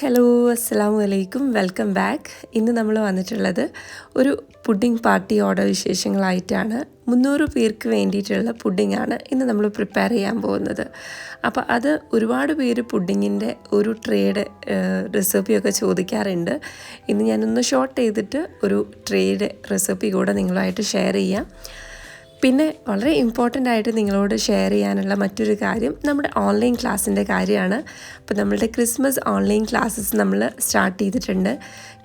Hello അസ്സാം വലൈക്കും welcome back ഇന്ന് നമ്മൾ വന്നിട്ടുള്ളത് ഒരു പുഡിംഗ് പാർട്ടി ഓർഡർ വിശേഷങ്ങളായിട്ടാണ്. മുന്നൂറ് പേർക്ക് വേണ്ടിയിട്ടുള്ള പുഡിങ്ങാണ് ഇന്ന് നമ്മൾ പ്രിപ്പയർ ചെയ്യാൻ പോകുന്നത്. അപ്പോൾ അത് ഒരുപാട് പേര് പുഡിങ്ങിന്റെ ഒരു ട്രേയുടെ റെസിപ്പിയൊക്കെ ചോദിക്കാറുണ്ട്. ഇന്ന് ഞാനൊന്ന് ഷോർട്ട് ചെയ്തിട്ട് ഒരു ട്രേയുടെ റെസിപ്പി കൂടെ നിങ്ങളുമായിട്ട് ഷെയർ ചെയ്യാം. പിന്നെ വളരെ ഇമ്പോർട്ടന്റ് ആയിട്ട് നിങ്ങളോട് ഷെയർ ചെയ്യാനുള്ള മറ്റൊരു കാര്യം നമ്മുടെ ഓൺലൈൻ ക്ലാസ്സിന്റെ കാര്യമാണ്. അപ്പോൾ നമ്മളുടെ ക്രിസ്മസ് ഓൺലൈൻ ക്ലാസ്സസ് നമ്മൾ സ്റ്റാർട്ട് ചെയ്തിട്ടുണ്ട്.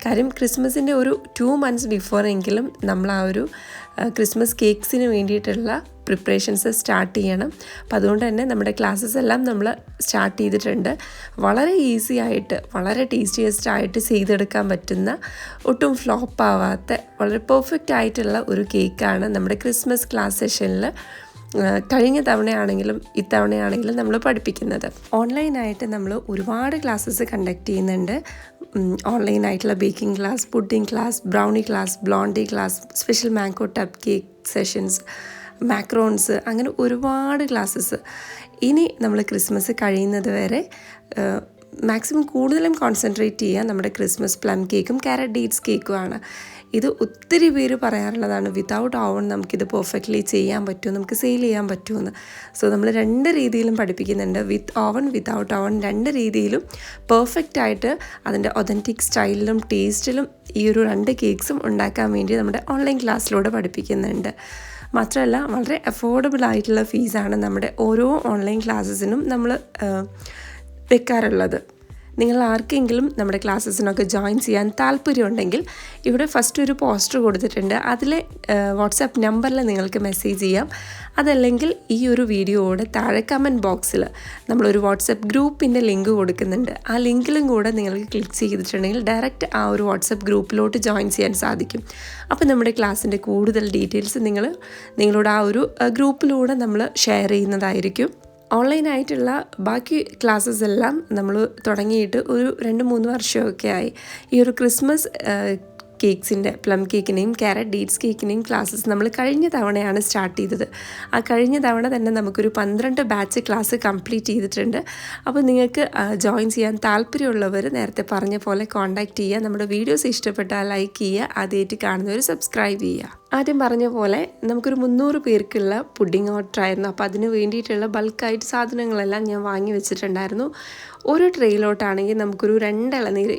കാര്യം ക്രിസ്മസിന്റെ ഒരു ടു മന്ത്സ് ബിഫോർ എങ്കിലും നമ്മൾ ആ ഒരു ക്രിസ്മസ് കേക്ക്സിന് വേണ്ടിയിട്ടുള്ള പ്രിപ്പറേഷൻസ് സ്റ്റാർട്ട് ചെയ്യണം. അപ്പോൾ അതുകൊണ്ട് തന്നെ നമ്മുടെ ക്ലാസ്സസ് എല്ലാം നമ്മൾ സ്റ്റാർട്ട് ചെയ്തിട്ടുണ്ട്. വളരെ ഈസി ആയിട്ട് വളരെ ടേസ്റ്റിയസ്റ്റ് ആയിട്ട് ചെയ്തെടുക്കാൻ പറ്റുന്ന ഒട്ടും ഫ്ലോപ്പ് ആവാത്ത വളരെ പെർഫെക്റ്റ് ആയിട്ടുള്ള ഒരു കേക്കാണ് നമ്മുടെ ക്രിസ്മസ് ക്ലാസ് സെഷനിൽ കഴിഞ്ഞ തവണയാണെങ്കിലും ഇത്തവണയാണെങ്കിലും നമ്മൾ പഠിപ്പിക്കുന്നത്. ഓൺലൈനായിട്ട് നമ്മൾ ഒരുപാട് ക്ലാസ്സസ് കണ്ടക്ട് ചെയ്യുന്നുണ്ട്. ഓൺലൈനായിട്ടുള്ള baking class pudding class brownie class blondie class special mango tub cake sessions macarons അങ്ങനെ ഒരുപാട് ക്ലാസ്സസ് ഇനി നമ്മൾ ക്രിസ്മസ് കഴിയുന്നത് വരെ മാക്സിമം കൂടുതലും കോൺസെൻട്രേറ്റ് ചെയ്യുക നമ്മുടെ ക്രിസ്മസ് പ്ലം കേക്കും കാരറ്റ് ഡീറ്റ്സ് കേക്കും ആണ്. ഇത് ഒത്തിരി പേര് പറയാറുള്ളതാണ് വിതൗട്ട് ഓവൺ നമുക്കിത് പെർഫെക്റ്റ്ലി ചെയ്യാൻ പറ്റുമോ? നമുക്ക് സെയിൽ ചെയ്യാൻ പറ്റുമെന്ന് സോ നമ്മൾ രണ്ട് രീതിയിലും പഠിപ്പിക്കുന്നുണ്ട്. വിത്ത് ഓവൺ വിതൗട്ട് ഓവൺ രണ്ട് രീതിയിലും പെർഫെക്റ്റ് ആയിട്ട് അതിന്റെ ഒതന്റിക് സ്റ്റൈലിലും ടേസ്റ്റിലും ഈ ഒരു രണ്ട് കേക്ക്സും ഉണ്ടാക്കാൻ വേണ്ടി നമ്മുടെ ഓൺലൈൻ ക്ലാസ്സിലൂടെ പഠിപ്പിക്കുന്നുണ്ട്. മാത്രമല്ല വളരെ അഫോർഡബിൾ ആയിട്ടുള്ള ഫീസാണ് നമ്മുടെ ഓരോ ഓൺലൈൻ ക്ലാസ്സസിനും നമ്മൾ വെക്കാറുള്ളത്. നിങ്ങൾ ആർക്കെങ്കിലും നമ്മുടെ ക്ലാസ്സസിനൊക്കെ ജോയിൻ ചെയ്യാൻ താല്പര്യമുണ്ടെങ്കിൽ ഇവിടെ ഫസ്റ്റ് ഒരു പോസ്റ്റർ കൊടുത്തിട്ടുണ്ട്. അതിലെ വാട്സാപ്പ് നമ്പറിൽ നിങ്ങൾക്ക് മെസ്സേജ് ചെയ്യാം. അതല്ലെങ്കിൽ ഈ ഒരു വീഡിയോയുടെ താഴെ കമന്റ് ബോക്സിൽ നമ്മളൊരു വാട്സപ്പ് ഗ്രൂപ്പിന്റെ ലിങ്ക് കൊടുക്കുന്നുണ്ട്. ആ ലിങ്കിലും കൂടെ നിങ്ങൾക്ക് ക്ലിക്ക് ചെയ്തിട്ടുണ്ടെങ്കിൽ ഡയറക്റ്റ് ആ ഒരു വാട്സപ്പ് ഗ്രൂപ്പിലോട്ട് ജോയിൻ ചെയ്യാൻ സാധിക്കും. അപ്പോൾ നമ്മുടെ ക്ലാസ്സിന്റെ കൂടുതൽ ഡീറ്റെയിൽസ് നിങ്ങൾ നിങ്ങളോട് ആ ഒരു ഗ്രൂപ്പിലൂടെ നമ്മൾ ഷെയർ ചെയ്യുന്നതായിരിക്കും. ഓൺലൈനായിട്ടുള്ള ബാക്കി ക്ലാസ്സസ് എല്ലാം നമ്മൾ തുടങ്ങിയിട്ട് ഒരു രണ്ട് മൂന്ന് വർഷമൊക്കെ ആയി ഈ ഒരു ക്രിസ്മസ് കേക്ക്സിന്റെ പ്ലം കേക്കിനെയും ക്യാരറ്റ് ഡീറ്റ്സ് കേക്കിനെയും ക്ലാസ്സസ് നമ്മൾ കഴിഞ്ഞ തവണയാണ് സ്റ്റാർട്ട് ചെയ്തത്. ആ കഴിഞ്ഞ തവണ തന്നെ നമുക്കൊരു പന്ത്രണ്ട് ബാച്ച് ക്ലാസ് കംപ്ലീറ്റ് ചെയ്തിട്ടുണ്ട്. അപ്പോൾ നിങ്ങൾക്ക് ജോയിൻ ചെയ്യാൻ താല്പര്യമുള്ളവർ നേരത്തെ പറഞ്ഞ പോലെ കോൺടാക്റ്റ് ചെയ്യുക. നമ്മുടെ വീഡിയോസ് ഇഷ്ടപ്പെട്ടാൽ ലൈക്ക് ചെയ്യുക. ആദ്യമായിട്ട് കാണുന്നവർ സബ്സ്ക്രൈബ് ചെയ്യുക. ആദ്യം പറഞ്ഞ പോലെ നമുക്കൊരു മുന്നൂറ് പേർക്കുള്ള പുഡിംഗ് ഓർഡർ ആയിരുന്നു. അപ്പോൾ അതിന് വേണ്ടിയിട്ടുള്ള ബൾക്കായിട്ട് സാധനങ്ങളെല്ലാം ഞാൻ വാങ്ങി വെച്ചിട്ടുണ്ടായിരുന്നു. ഒരു ട്രെയിലോട്ടാണെങ്കിൽ നമുക്കൊരു രണ്ട്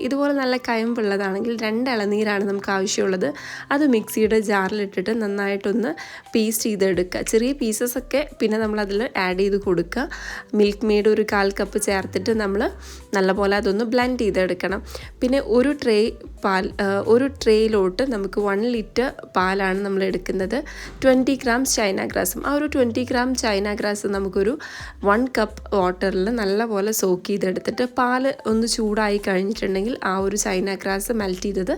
ഇതുപോലെ നല്ല കയമ്പുള്ളതാണെങ്കിൽ രണ്ട് ഇളനീരാണ് നമുക്ക് ആവശ്യമുള്ളത്. അത് മിക്സിയുടെ ജാറിലിട്ടിട്ട് നന്നായിട്ടൊന്ന് പേസ്റ്റ് ചെയ്തെടുക്കുക. ചെറിയ പീസസ് ഒക്കെ പിന്നെ നമ്മളതിൽ ആഡ് ചെയ്ത് കൊടുക്കുക. മിൽക്ക് മെയ്ഡ് ഒരു കാൽ കപ്പ് ചേർത്തിട്ട് നമ്മൾ നല്ലപോലെ അതൊന്ന് ബ്ലെൻഡ് ചെയ്തെടുക്കണം. പിന്നെ ഒരു ട്രേ പാൽ ഒരു ട്രേയിലോട്ട് നമുക്ക് വൺ ലിറ്റർ പാലാണ് നമ്മൾ എടുക്കുന്നത്. ട്വന്റി ഗ്രാംസ് ചൈന ഗ്രാസും ആ ഒരു ട്വന്റി ഗ്രാം ചൈന ഗ്രാസ് നമുക്കൊരു വൺ കപ്പ് വാട്ടറിൽ നല്ലപോലെ സോക്ക് ചെയ്തെടുത്തിട്ട് പാൽ ഒന്ന് ചൂടായി കഴിഞ്ഞിട്ടുണ്ടെങ്കിൽ ആ ഒരു ചൈന ഗ്രാസ് മെൽറ്റ് ചെയ്തത്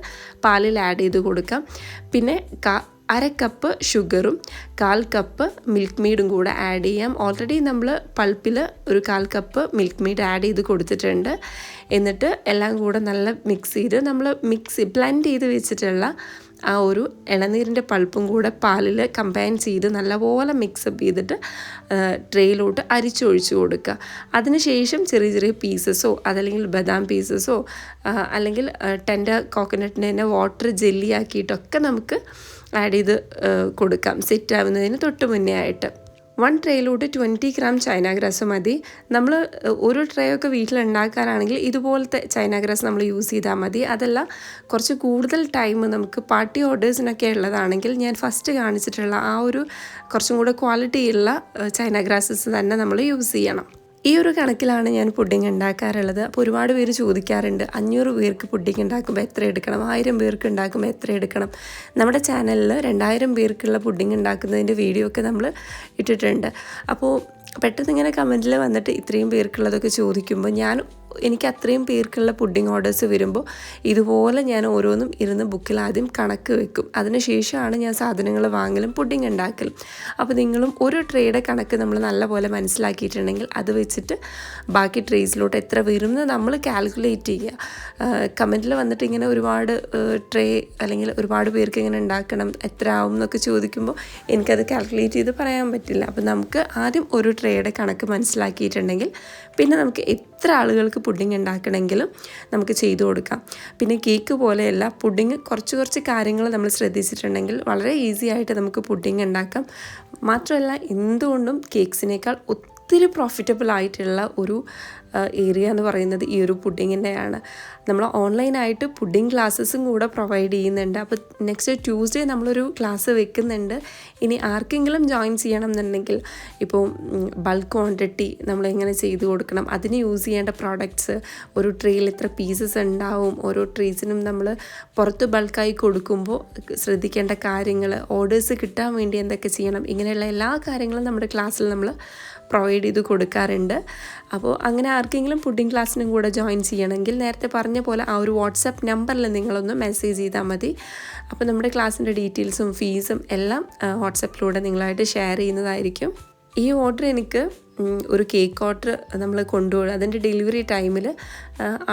പാലിൽ ആഡ് ചെയ്ത് കൊടുക്കാം. പിന്നെ അര കപ്പ് ഷുഗറും കാൽ കപ്പ് മിൽക്ക് മെയ്ഡും കൂടെ ആഡ് ചെയ്യാം. ഓൾറെഡി നമ്മൾ പൾപ്പിൽ ഒരു കാൽ കപ്പ് മിൽക്ക് മെയ്ഡ് ആഡ് ചെയ്ത് കൊടുത്തിട്ടുണ്ട്. എന്നിട്ട് എല്ലാം കൂടെ നല്ല മിക്സ് ചെയ്ത് നമ്മൾ മിക്സ് ബ്ലെൻഡ് ചെയ്ത് വെച്ചിട്ടുള്ള ആ ഒരു ഇളനീരിന്റെ പൾപ്പും കൂടെ പാലിൽ കമ്പൈൻ ചെയ്ത് നല്ലപോലെ മിക്സപ്പ് ചെയ്തിട്ട് ട്രേയിലോട്ട് അരിച്ചൊഴിച്ചു കൊടുക്കുക. അതിനുശേഷം ചെറിയ ചെറിയ പീസസോ അതല്ലെങ്കിൽ ബദാം പീസസോ അല്ലെങ്കിൽ ടെൻഡർ കോക്കനട്ടിന്റെ തന്നെ വാട്ടർ ജെല്ലി ആക്കിയിട്ടൊക്കെ നമുക്ക് ആഡ് ചെയ്ത് കൊടുക്കാം. സെറ്റ് ആവുന്നതിന് തൊട്ട് മുന്നേ ആയിട്ട്. വൺ ട്രേയിലോട്ട് ട്വന്റി ഗ്രാം ചൈന ഗ്രാസ് മതി. നമ്മൾ ഒരു ട്രേ ഒക്കെ വീട്ടിൽ ഉണ്ടാക്കാനാണെങ്കിൽ ഇതുപോലത്തെ ചൈന ഗ്രാസ് നമ്മൾ യൂസ് ചെയ്താൽ മതി. അതല്ല കുറച്ച് കൂടുതൽ ടൈം നമുക്ക് പാർട്ടി ഓർഡേഴ്സിനൊക്കെ ഉള്ളതാണെങ്കിൽ ഞാൻ ഫസ്റ്റ് കാണിച്ചിട്ടുള്ള ആ ഒരു കുറച്ചും കൂടെ ക്വാളിറ്റിയുള്ള ചൈന ഗ്രാസസ് തന്നെ നമ്മൾ യൂസ് ചെയ്യണം. ഈ ഒരു കണക്കിലാണ് ഞാൻ പുഡിംഗ് ഉണ്ടാക്കാറുള്ളത്. അപ്പോൾ ഒരുപാട് പേര് ചോദിക്കാറുണ്ട് അഞ്ഞൂറ് പേർക്ക് പുഡിംഗ് ഉണ്ടാക്കുമ്പോൾ എത്ര എടുക്കണം? ആയിരം പേർക്ക് ഉണ്ടാക്കുമ്പോൾ എത്ര എടുക്കണം? നമ്മുടെ ചാനലിൽ രണ്ടായിരം പേർക്കുള്ള പുഡിംഗ് ഉണ്ടാക്കുന്നതിന്റെ വീഡിയോ ഒക്കെ നമ്മൾ ഇട്ടിട്ടുണ്ട്. അപ്പോൾ പെട്ടെന്ന് ഇങ്ങനെ കമന്റിൽ വന്നിട്ട് ഇത്രയും പേർക്കുള്ളതൊക്കെ ചോദിക്കുമ്പോൾ ഞാൻ എനിക്ക് അത്രയും പേർക്കുള്ള പുഡിംഗ് ഓർഡേഴ്സ് വരുമ്പോൾ ഇതുപോലെ ഞാൻ ഓരോന്നും ഇരുന്ന് ബുക്കിൽ ആദ്യം കണക്ക് വെക്കും. അതിനുശേഷമാണ് ഞാൻ സാധനങ്ങൾ വാങ്ങലും പുഡിംഗ് ഉണ്ടാക്കലും. അപ്പോൾ നിങ്ങളും ഒരു ട്രേയുടെ കണക്ക് നമ്മൾ നല്ലപോലെ മനസ്സിലാക്കിയിട്ടുണ്ടെങ്കിൽ അത് വെച്ചിട്ട് ബാക്കി ട്രേസിലോട്ട് എത്ര വരും എന്ന് നമ്മൾ കാൽക്കുലേറ്റ് ചെയ്യുക. കമന്റിൽ വന്നിട്ട് ഇങ്ങനെ ഒരുപാട് ട്രേ അല്ലെങ്കിൽ ഒരുപാട് പേർക്ക് ഇങ്ങനെ ഉണ്ടാക്കണം എത്ര ആവും എന്നൊക്കെ ചോദിക്കുമ്പോൾ എനിക്കത് കാൽക്കുലേറ്റ് ചെയ്ത് പറയാൻ പറ്റില്ല. അപ്പോൾ നമുക്ക് ആദ്യം ഒരു ട്രേയുടെ കണക്ക് മനസ്സിലാക്കിയിട്ടുണ്ടെങ്കിൽ പിന്നെ നമുക്ക് എത്ര ആളുകൾക്ക് പുഡിംഗ് ഉണ്ടാക്കണമെങ്കിലും നമുക്ക് ചെയ്തു കൊടുക്കാം. പിന്നെ കേക്ക് പോലെയല്ല പുഡിംഗ് കുറച്ച് കുറച്ച് കാര്യങ്ങൾ നമ്മൾ ശ്രദ്ധിച്ചിട്ടുണ്ടെങ്കിൽ വളരെ ഈസി ആയിട്ട് നമുക്ക് പുഡിംഗ് ഉണ്ടാക്കാം. മാത്രമല്ല എന്തുകൊണ്ടും കേക്ക്സിനേക്കാൾ ഒത്തിരി പ്രോഫിറ്റബിൾ ആയിട്ടുള്ള ഒരു ഏരിയ എന്ന് പറയുന്നത് ഈ ഒരു പുഡിങ്ങിന്റെയാണ്. നമ്മൾ ഓൺലൈനായിട്ട് പുഡിംഗ് ക്ലാസ്സസും കൂടെ പ്രൊവൈഡ് ചെയ്യുന്നുണ്ട്. അപ്പോൾ നെക്സ്റ്റ് ട്യൂസ്ഡേ നമ്മളൊരു ക്ലാസ് വെക്കുന്നുണ്ട്. ഇനി ആർക്കെങ്കിലും ജോയിൻ ചെയ്യണം എന്നുണ്ടെങ്കിൽ ഇപ്പോൾ ബൾക്ക് ക്വാണ്ടിറ്റി നമ്മൾ എങ്ങനെ ചെയ്ത് കൊടുക്കണം അതിന് യൂസ് ചെയ്യേണ്ട പ്രോഡക്റ്റ്സ് ഒരു ട്രീയിൽ എത്ര പീസസ് ഉണ്ടാവും ഓരോ ട്രീസിനും നമ്മൾ പുറത്ത് ബൾക്കായി കൊടുക്കുമ്പോൾ ശ്രദ്ധിക്കേണ്ട കാര്യങ്ങൾ ഓർഡേഴ്സ് കിട്ടാൻ വേണ്ടി എന്തൊക്കെ ചെയ്യണം ഇങ്ങനെയുള്ള എല്ലാ കാര്യങ്ങളും നമ്മുടെ ക്ലാസ്സിൽ നമ്മൾ പ്രൊവൈഡ് ചെയ്ത് കൊടുക്കാറുണ്ട്. അപ്പോൾ അങ്ങനെ ആർക്കെങ്കിലും പുഡിംഗ് ക്ലാസ്സിനും കൂടെ ജോയിൻ ചെയ്യണമെങ്കിൽ നേരത്തെ പറഞ്ഞ പോലെ ആ ഒരു വാട്സപ്പ് നമ്പറിൽ നിങ്ങളൊന്ന് മെസ്സേജ് ചെയ്താൽ മതി. അപ്പോൾ നമ്മുടെ ക്ലാസ്സിന്റെ ഡീറ്റെയിൽസും ഫീസും എല്ലാം വാട്സപ്പിലൂടെ നിങ്ങളായിട്ട് ഷെയർ ചെയ്യുന്നതായിരിക്കും. ഈ ഓർഡർ എനിക്ക് ഒരു കേക്ക് ഓർഡർ നമ്മൾ കൊണ്ടുപോകും അതിന്റെ ഡെലിവറി ടൈമിൽ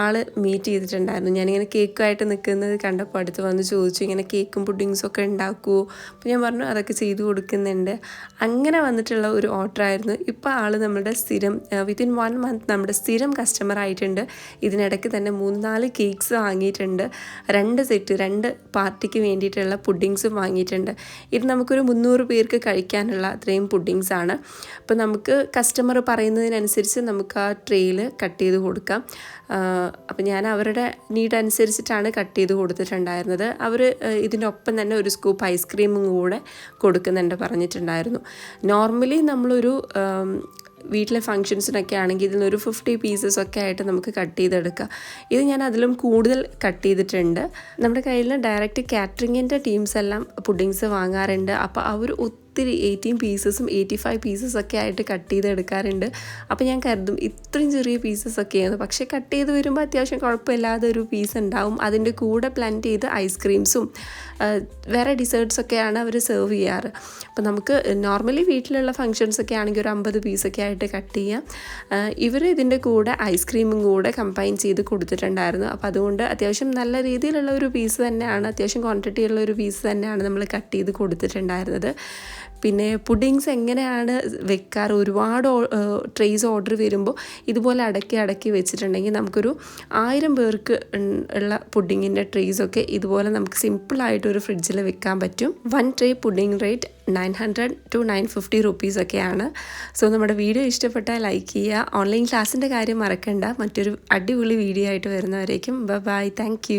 ആൾ മീറ്റ് ചെയ്തിട്ടുണ്ടായിരുന്നു. ഞാനിങ്ങനെ കേക്കായിട്ട് നിൽക്കുന്നത് കണ്ടപ്പോൾ അടുത്ത് വന്ന് ചോദിച്ചു ഇങ്ങനെ കേക്കും പുഡിങ്സും ഒക്കെ ഉണ്ടാക്കുമോ അപ്പോൾ ഞാൻ പറഞ്ഞു അതൊക്കെ ചെയ്തു കൊടുക്കുന്നുണ്ട്. അങ്ങനെ വന്നിട്ടുള്ള ഒരു ഓർഡർ ആയിരുന്നു. ഇപ്പോൾ ആൾ നമ്മുടെ സ്ഥിരം വിത്തിൻ വൺ മന്ത് നമ്മുടെ സ്ഥിരം കസ്റ്റമർ ആയിട്ടുണ്ട്. ഇതിനിടയ്ക്ക് തന്നെ മൂന്ന് നാല് കേക്ക്സ് വാങ്ങിയിട്ടുണ്ട്. രണ്ട് സെറ്റ് രണ്ട് പാർട്ടിക്ക് വേണ്ടിയിട്ടുള്ള പുഡിങ്സും വാങ്ങിയിട്ടുണ്ട്. ഇത് നമുക്കൊരു മുന്നൂറ് പേർക്ക് കഴിക്കാനുള്ള അത്രയും പുഡിങ്സാണ് അപ്പോൾ നമുക്ക് കസ്റ്റമർ പറയുന്നതിനനുസരിച്ച് നമുക്ക് ആ ട്രെയിൽ കട്ട് ചെയ്ത് കൊടുക്കാം. അപ്പോൾ ഞാൻ അവരുടെ നീഡ് അനുസരിച്ചിട്ടാണ് കട്ട് ചെയ്ത് കൊടുത്തിട്ടുണ്ടായിരുന്നത്. അവർ ഇതിന്റെ ഒപ്പം തന്നെ ഒരു സ്കൂപ്പ് ഐസ്ക്രീമും കൂടെ കൊടുക്കുന്നുണ്ട് പറഞ്ഞിട്ടുണ്ടായിരുന്നു. നോർമലി നമ്മളൊരു വീട്ടിലെ ഫങ്ഷൻസിനൊക്കെ ആണെങ്കിൽ ഇതിൽ ഒരു ഫിഫ്റ്റി പീസസ് ഒക്കെ ആയിട്ട് നമുക്ക് കട്ട് ചെയ്തെടുക്കാം. ഇത് ഞാൻ അതിലും കൂടുതൽ കട്ട് ചെയ്തിട്ടുണ്ട്. നമ്മുടെ കയ്യിൽ ഡയറക്റ്റ് കാറ്ററിങ്ങിന്റെ ടീംസ് എല്ലാം പുഡിങ്സ് വാങ്ങാറുണ്ട്. അപ്പോൾ അവർ ഒത്തിരി എയ്റ്റീൻ പീസസും എയ്റ്റി ഫൈവ് പീസസ് ഒക്കെ ആയിട്ട് കട്ട് ചെയ്ത് എടുക്കാറുണ്ട് അപ്പോൾ ഞാൻ കരുതും ഇത്രയും ചെറിയ പീസസ് ഒക്കെയാണ്. പക്ഷേ കട്ട് വരുമ്പോൾ അത്യാവശ്യം കുഴപ്പമില്ലാതെ ഒരു പീസ് ഉണ്ടാവും. അതിന്റെ കൂടെ പ്ലാൻ ചെയ്ത് ഐസ്ക്രീംസും വേറെ ഡിസേർട്ട്സ് ഒക്കെയാണ് അവർ സെർവ് ചെയ്യാറ്. അപ്പോൾ നമുക്ക് നോർമലി വീട്ടിലുള്ള ഫങ്ഷൻസ് ഒക്കെ ആണെങ്കിൽ ഒരു അമ്പത് പീസൊക്കെ ആയിട്ട് കട്ട് ചെയ്യാം. ഇവർ ഇതിന്റെ കൂടെ ഐസ്ക്രീമും കൂടെ കമ്പൈൻ ചെയ്ത് കൊടുത്തിട്ടുണ്ടായിരുന്നു. അപ്പോൾ അതുകൊണ്ട് അത്യാവശ്യം നല്ല രീതിയിലുള്ള ഒരു പീസ് തന്നെയാണ് അത്യാവശ്യം ക്വാണ്ടിറ്റി ഉള്ള ഒരു പീസ് തന്നെയാണ് നമ്മൾ കട്ട് ചെയ്ത് കൊടുത്തിട്ടുണ്ടായിരുന്നത്. പിന്നെ പുഡിങ്സ് എങ്ങനെയാണ് വെക്കാറ്? ഒരുപാട് ട്രേസ് ഓർഡർ വരുമ്പോൾ ഇതുപോലെ അടക്കി അടക്കി വെച്ചിട്ടുണ്ടെങ്കിൽ നമുക്കൊരു ആയിരം പേർക്ക് ഉള്ള പുഡിങ്ങിന്റെ ട്രേസൊക്കെ ഇതുപോലെ നമുക്ക് സിമ്പിളായിട്ട് ഒരു ഫ്രിഡ്ജിൽ വെക്കാൻ പറ്റും. One tray pudding rate nine hundred to nine fifty rupees ഒക്കെയാണ്. സോ നമ്മുടെ വീഡിയോ ഇഷ്ടപ്പെട്ടാൽ ലൈക്ക് ചെയ്യുക. ഓൺലൈൻ ക്ലാസ്സിന്റെ കാര്യം മറക്കണ്ട. മറ്റൊരു അടിപൊളി വീഡിയോ ആയിട്ട് വരുന്നവരേക്കും. Bye thank